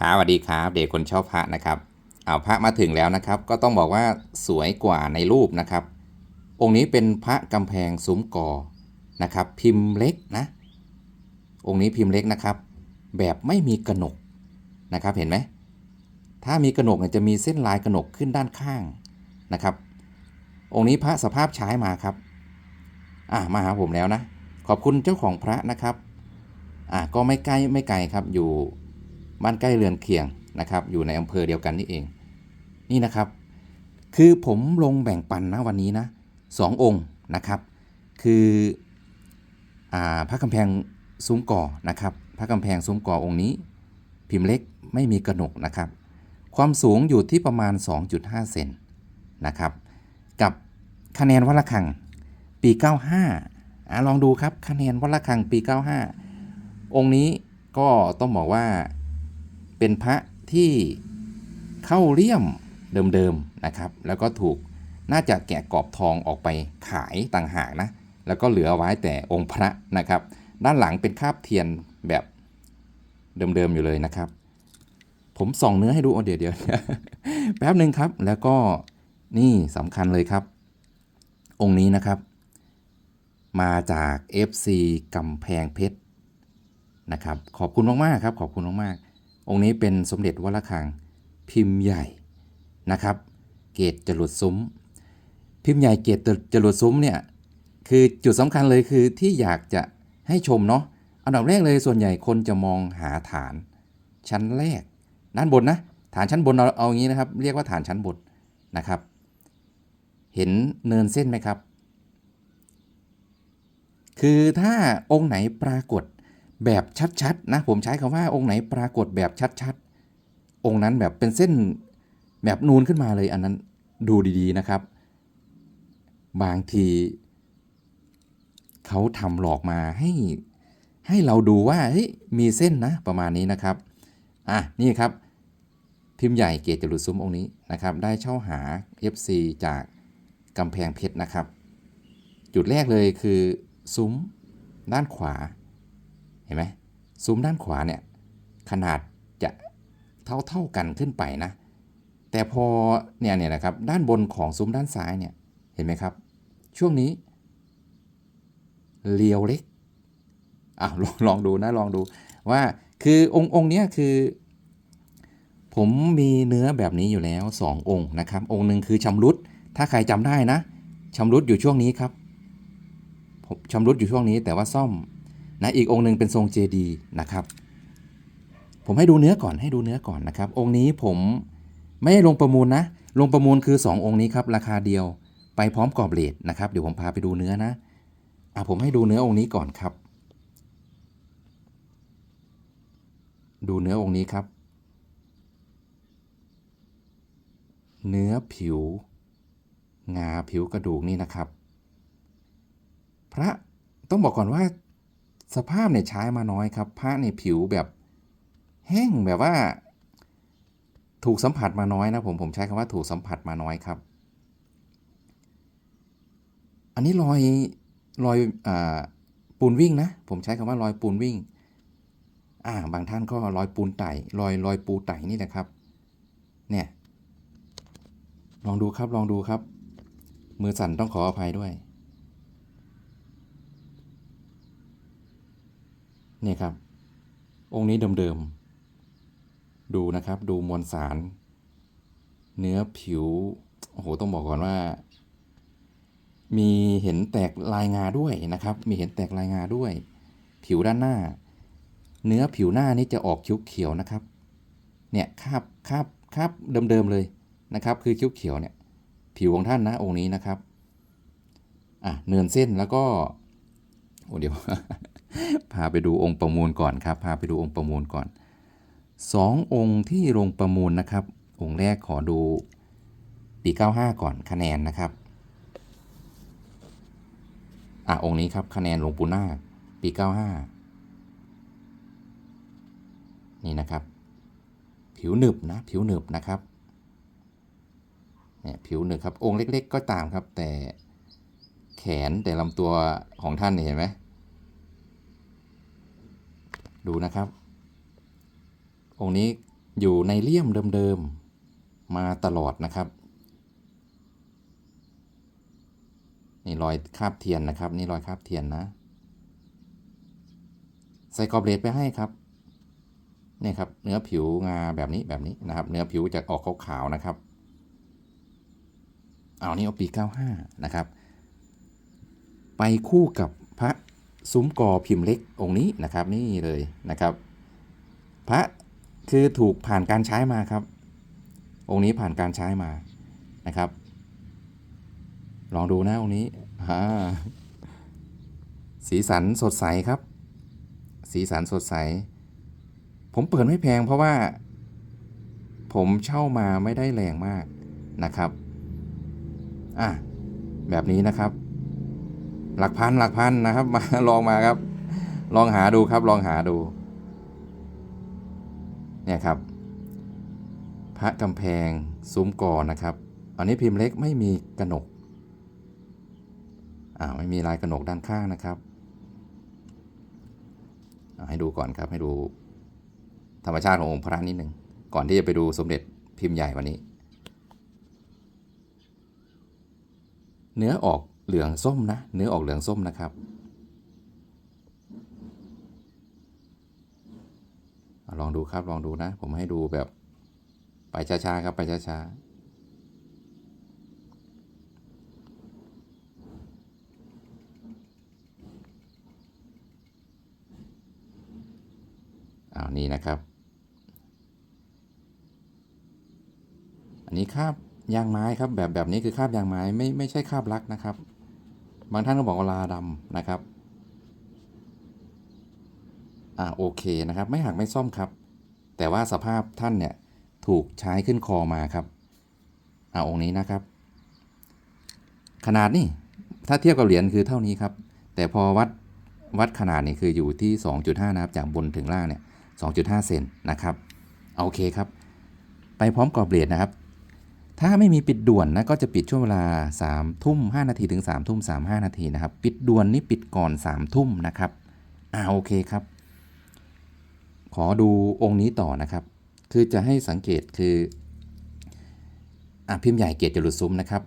ครับสวัสดีครับ เด็กคนชอบพระนะครับเอาพระมาถึงแล้วนะครับ ก็ต้องบอกว่าสวยกว่าในรูปนะครับ องค์นี้เป็นพระกำแพงซุ้มก่อนะครับ พิมพ์เล็กนะ องค์นี้พิมพ์เล็กนะครับ แบบไม่มีกระหนกนะครับเห็นไหมถ้ามีกระหนกเนี่ยจะมีเส้นลายกระหนกขึ้นด้านข้างนะครับ องค์นี้พระสภาพใช้มาครับอะมาหาผมแล้วนะ ขอบคุณเจ้าของพระนะครับอะก็ไม่ใกล้ไม่ไกลครับอยู่ บ้านใกล้เรือนเคียงนะครับ อยู่ในอำเภอเดียวกันนี่เอง นี่นะครับ คือผมลงแบ่งปันนะวันนี้นะสององค์นะครับ คืออพระกำแพงซุ้มก่อนะครับ พระกำแพงซุ้มก่อองค์นี้ พิมพ์เล็กไม่มีกระหนกนะครับ ความสูงอยู่ที่ประมาณ 2.5 เซนนะครับ กับคะแนนวัดระฆังปี 95อะลองดูครับคะแนนวัดระฆังปี 95 องค์นี้ก็ต้องบอกว่า เป็นพระที่เข้าเลี่ยมเดิมๆนะครับ แล้วก็ถูกน่าจะแกะกรอบทองออกไปขายต่างหากนะ แล้วก็เหลือไว้แต่องค์พระนะครับ ด้านหลังเป็นคาบเทียนแบบเดิมๆอยู่เลยนะครับ ผมส่องเนื้อให้ดูอ๋อเดี๋ยวเดี๋ยวแป๊บหนึ่งครับ แล้วก็นี่สำคัญเลยครับ องค์นี้นะครับ มาจาก FC กำแพงเพชรนะครับ ขอบคุณมากๆครับ ขอบคุณมากๆ องค์นี้เป็นสมเด็จวัดระฆังพิมพ์ใหญ่นะครับ เกตจรวดซุ้ม พิมพ์ใหญ่เกตจรวดซุ้มเนี่ยคือจุดสำคัญเลยคือที่อยากจะให้ชมเนาะอันดับแรกเลยส่วนใหญ่คนจะมองหาฐาน ชั้นแรกด้านบนนะฐานชั้นบนเราเอาอย่างนี้นะครับ เรียกว่าฐานชั้นบนนะครับ เห็นเนินเส้นไหมครับ คือถ้าองค์ไหนปรากฏ แบบชัดๆนะผมใช้คำว่าองค์ไหนปรากฏแบบชัดๆ องค์นั้นแบบเป็นเส้นแบบนูนขึ้นมาเลยอันนั้นดูดีๆนะครับ บางทีเขาทำหลอกมาให้ให้เราดูว่าเฮ้ยมีเส้นนะประมาณนี้นะครับอะนี่ครับ พิมพ์ใหญ่เกตจรุดซุ้มองค์นี้นะครับ ได้เช่าหา FC จากกำแพงเพชรนะครับ จุดแรกเลยคือซุ้มด้านขวา เห็นไหมซุ้มด้านขวาเนี่ยขนาดจะเท่าเท่ากันขึ้นไปนะ แต่พอเนี่ยเนี่ยนะครับด้านบนของซุ้มด้านซ้ายเนี่ยเห็นไหมครับ ช่วงนี้เลียวเล็กอะลองลองดูนะลองดูว่าคือองค์องค์เนี้ยคือ ผมมีเนื้อแบบนี้อยู่แล้ว 2 องค์นะครับ องค์หนึ่งคือชำรุดถ้าใครจำได้นะชำรุดอยู่ช่วงนี้ครับผมชำรุดอยู่ช่วงนี้แต่ว่าซ่อม นะอีกองค์หนึ่งเป็นทรงเจดีนะครับ ผมให้ดูเนื้อก่อนให้ดูเนื้อก่อนนะครับ องค์นี้ผมไม่ได้ลงประมูลนะ ลงประมูลคือ 2 องค์นี้ครับราคาเดียวไปพร้อมกรอบเลทนะครับเดี๋ยวผมพาไปดูเนื้อนะอะผมให้ดูเนื้อองค์นี้ก่อนครับ ดูเนื้อองค์นี้ครับ เนื้อผิว งาผิวกระดูกนี่นะครับ พระต้องบอกก่อนว่า สภาพเนี่ยใช้มาน้อยครับพระในผิวแบบแห้งแบบว่า ถูกสัมผัสมาน้อยนะผมผมใช้คำว่าถูกสัมผัสมาน้อยครับ อันนี้รอยรอยอปูนวิ่งนะผมใช้คำว่ารอยปูนวิ่งอ่าบางท่านก็รอยปูนไต่รอยรอยปูไต่นี่แหละครับเนี่ยลองดูครับลองดูครับ มือสั่นต้องขออภัยด้วย นี่ยครับ องค์นี้เดิมๆ ดูนะครับดูมวลสาร เนื้อผิว โอ้โห ต้องบอกก่อนว่า มีเห็นแตกลายงาด้วยนะครับ มีเห็นแตกลายงาด้วย ผิวด้านหน้า เนื้อผิวหน้านี่จะออกเขียวๆนะครับ เนี่ยคาบคาบคาบเดิมๆเลยนะครับ คือเขียวๆเนี่ย ผิวของท่านนะองค์นี้นะครับอะเนินเส้นแล้วก็โอ้เดี๋ยว พาไปดูองค์ประมูลก่อนครับ พาไปดูองค์ประมูลก่อนสององค์ที่ลงประมูลนะครับ องค์แรกขอดูปี95 ก่อนคะแนนนะครับ อะองค์นี้ครับคะแนนหลวงปู่นาคปี 95 นี่นะครับ ผิวหนึบนะผิวหนึบนะครับเนี่ยผิวหนึบครับองค์เล็ก ๆ ก็ตามครับแต่แขนแต่ลำตัวของท่านเห็นไหม ดูนะครับ องค์นี้อยู่ในเลี่ยมเดิมๆ มาตลอดนะครับ นี่รอยคาบเทียนนะครับ นี่รอยคาบเทียนนะ ใส่กอบเลดไปให้ครับนี่ครับ เนื้อผิวงาแบบนี้แบบนี้นะครับ เนื้อผิวจะออกขาวๆนะครับ เอานี่เอาปี 95 นะครับ ไปคู่กับพระ ซุ้มกอพิมพ์เล็กองค์นี้นะครับนี่เลยนะครับ พระคือถูกผ่านการใช้มาครับ องค์นี้ผ่านการใช้มานะครับ ลองดูนะองค์นี้สีสันสดใสครับ สีสันสดใส ผมเปิดไม่แพงเพราะว่า ผมเช่ามาไม่ได้แรงมากนะครับ อะ แบบนี้นะครับ หลักพันหลักพันนะครับ มาลองมาครับ ลองหาดูครับ ลองหาดู เนี่ยครับ พระกำแพงซุ้มกอนะครับ อันนี้พิมพ์เล็กไม่มีกระหนกอ่าไม่มีลายกระหนกด้านข้างนะครับให้ดูก่อนครับให้ดูธรรมชาติขององค์พระนิดหนึ่งก่อนที่จะไปดูสมเด็จพิมพ์ใหญ่วันนี้ เนื้อออก เหลืองส้มนะ เนื้อออกเหลืองส้มนะครับลองดูครับลองดูนะ ผมให้ดูแบบ ไปช้าๆครับไปช้าๆอานี่นะครับ อันนี้คาบยางไม้ครับแบบแบบนี้คือคาบยางไม้ไม่ไม่ใช่คาบลักนะครับ บางท่านก็บอกว่าลาดำนะครับ อ่าโอเคนะครับ ไม่หักไม่ซ่อมครับ แต่ว่าสภาพท่านเนี่ยถูกใช้ขึ้นคอมาครับ อ่าองค์นี้นะครับ ขนาดนี่ถ้าเทียบกับเหรียญคือเท่านี้ครับ แต่พอวัดวัดขนาดนี่คืออยู่ที่ 2.5 นะครับ จากบนถึงล่างเนี่ย 2.5 เซนนะครับ โอเคครับ ไปพร้อมกรอบเหรียญนะครับ ถ้าไม่มีปิดด่วนนะก็จะปิดช่วงเวลา3ทุ่ม5นาทีถึง3ทุ่ม35นาทีนะครับ ปิดด่วนนี่ปิดก่อน3ทุ่มนะครับอ่าโอเคครับ ขอดูองค์นี้ต่อนะครับ คือจะให้สังเกตคืออะพิมพ์ใหญ่เกียรติจรุดซุ้มนะครับ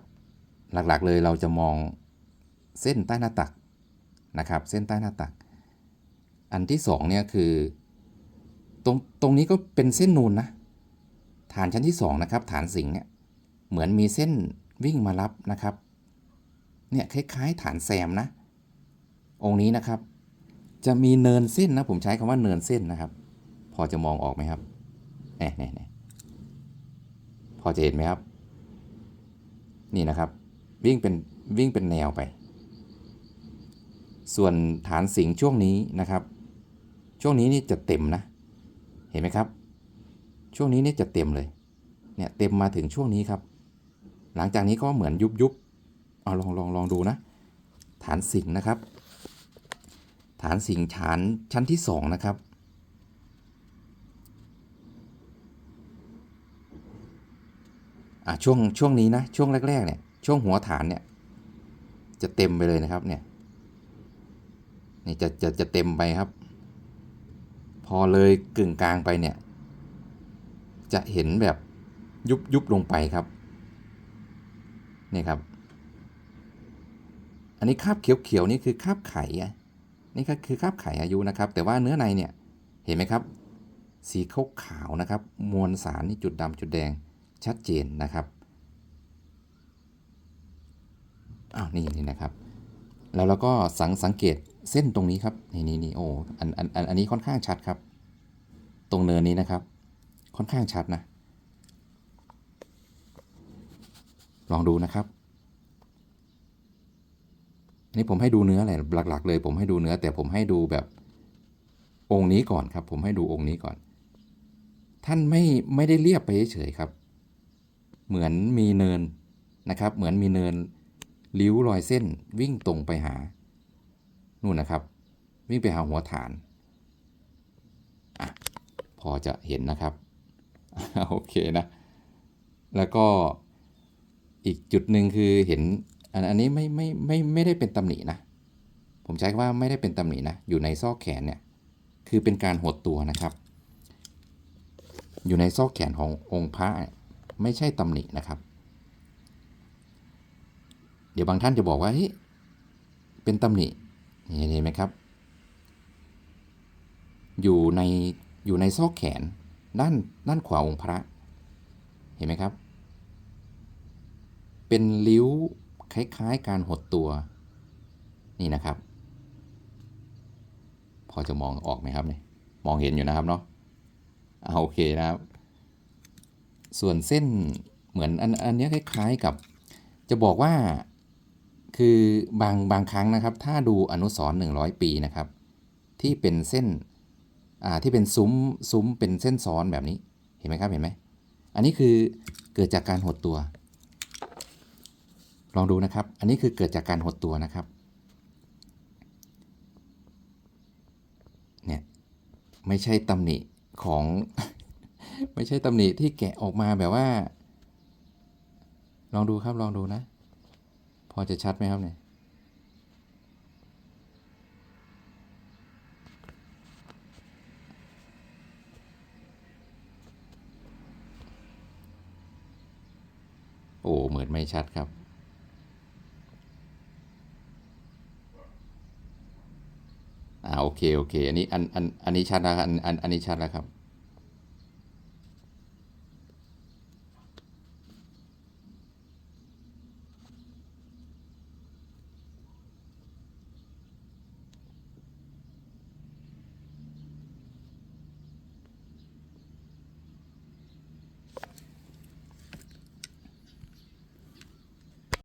หลักๆเลยเราจะมองเส้นใต้หน้าตักนะครับ เส้นใต้หน้าตัก อันที่สองเนี่ยคือตรงตรงนี้ก็เป็นเส้นนูนนะฐานชั้นที่สองนะครับฐานสิงห์เนี่ย เหมือนมีเส้นวิ่งมารับนะครับ เนี่ยคล้ายๆฐานแซมนะ องค์นี้นะครับ จะมีเนินเส้นนะผมใช้คำว่าเนินเส้นนะครับ พอจะมองออกไหมครับเนี่ยเนี่ยพอจะเห็นไหมครับ นี่นะครับ วิ่งเป็นวิ่งเป็นแนวไป ส่วนฐานสิงช่วงนี้นะครับ ช่วงนี้นี่จะเต็มนะ เห็นไหมครับ ช่วงนี้นี่จะเต็มเลย เนี่ยเต็มมาถึงช่วงนี้ครับ หลังจากนี้ก็เหมือนยุบยุบเอาลองลองลองดูนะ ฐานสิงห์นะครับ ฐานสิงห์ฐานชั้นที่สองนะครับ ช่วงช่วงนี้นะ ช่วงแรก ๆ เนี่ย ช่วงหัวฐานเนี่ย จะเต็มไปเลยนะครับเนี่ยนี่จะจะจะเต็มไปครับ พอเลยกึ่งกลางไปเนี่ย จะเห็นแบบยุบยุบลงไปครับ นี่ครับ อันนี้คาบเขียวๆนี่คือคาบไข่นี่ก็คือคาบไข่อายุนะครับ แต่ว่าเนื้อในเนี่ยเห็นไหมครับ สีขาวขาวๆนะครับ มวลสารนี่จุดดำจุดแดงชัดเจนนะครับอ้าวนี่นี่นะครับแล้วเราก็สังสังเกตเส้นตรงนี้ครับนี่นี่นี่โอ้อันอันอันอันนี้ค่อนข้างชัดครับ ตรงเนินนี้นะครับ ค่อนข้างชัดนะ ลองดูนะครับนี่ผมให้ดูเนื้ออะไรหลัก ๆ เลย ผมให้ดูเนื้อ แต่ผมให้ดูแบบองค์นี้ก่อนครับ ผมให้ดูองค์นี้ก่อน ท่านไม่ไม่ได้เรียบไปเฉยๆครับ เหมือนมีเนินนะครับ เหมือนมีเนินริ้วรอยเส้นวิ่งตรงไปหานู่นนะครับ วิ่งไปหาหัวฐานอะพอจะเห็นนะครับโอเคนะ แล้วก็ อีกจุดหนึ่งคือเห็นอันอันนี้ไม่ไม่ไม่ไม่ได้เป็นตำหนินะ ผมใช้คำว่าไม่ได้เป็นตำหนินะ อยู่ในซอกแขนเนี่ย คือเป็นการหดตัวนะครับ อยู่ในซอกแขนขององค์พระไม่ใช่ตำหนินะครับ เดี๋ยวบางท่านจะบอกว่าเฮ้ยเป็นตำหนิเห็นไหมครับ อยู่ในอยู่ในซอกแขนด้านด้านขวาองค์พระ เห็นไหมครับ เป็นริ้วคล้ายๆ การหดตัว นี่นะครับ พอจะมองออกไหมครับเนี่ยมองเห็นอยู่นะครับเนาะเอาโอเคนะครับ ส่วนเส้นเหมือนอันอันนี้คล้ายๆกับ จะบอกว่าคือบางบางครั้งนะครับ ถ้าดูอนุสรณ์100 ปีนะครับ ที่เป็นเส้นอ่าที่เป็นซุ้มซุ้มเป็นเส้นซ้อนแบบนี้เห็นไหมครับเห็นไหมอันนี้คือเกิดจากการหดตัว ลองดูนะครับ อันนี้คือเกิดจากการหดตัวนะครับ เนี่ย ไม่ใช่ตำหนิของ ไม่ใช่ตำหนิที่แกะออกมาแบบว่า ลองดูครับ ลองดูนะ พอจะชัดไหมครับเนี่ย โอ้ เหมือนไม่ชัดครับ อ่าโอ เคโอเค อันนี้อันอันอันนี้ชัดแล้วครับอันอันอันนี้ชัดแล้วครับ